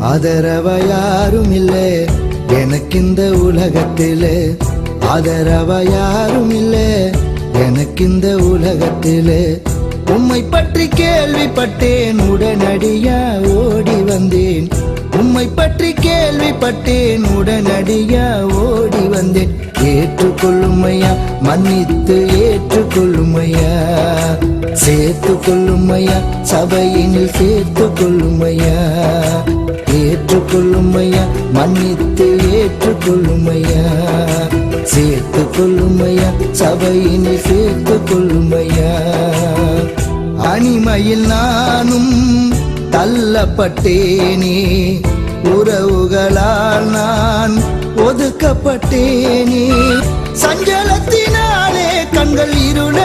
ஆதரவ யாரும் இல்லை. எனக்கு இந்த உலகத்திலே ஆதரவ யாரும் இல்லை. எனக்கு இந்த உலகத்திலே உம்மை பற்றி கேள்விப்பட்டேன். உடனடியா ஓடி வந்தேன். உம்மை பற்றி கேள்விப்பட்டேன். உடனடியா ஓடி வந்தேன். ஏற்றுக்கொள்ளுமையா? மன்னித்து ஏற்றுக்கொள்ளுமையா? சேர்த்து கொள்ளுமையா சபையினில் சேர்த்து கொள்ளுமையா ஏற்றுக்கொள்ளுமையா? மன்னித்து ஏற்றுக்கொள்ளுமையா? சேர்த்து கொள்ளுமையா சபையினில் சேர்த்து கொள்ளுமையா அனிமையில் நானும் தள்ளப்பட்டேனே. உறவுகளால் நான் ஒதுக்கப்பட்டேனே. சஞ்சலத்தினாலே கண்கள் இருள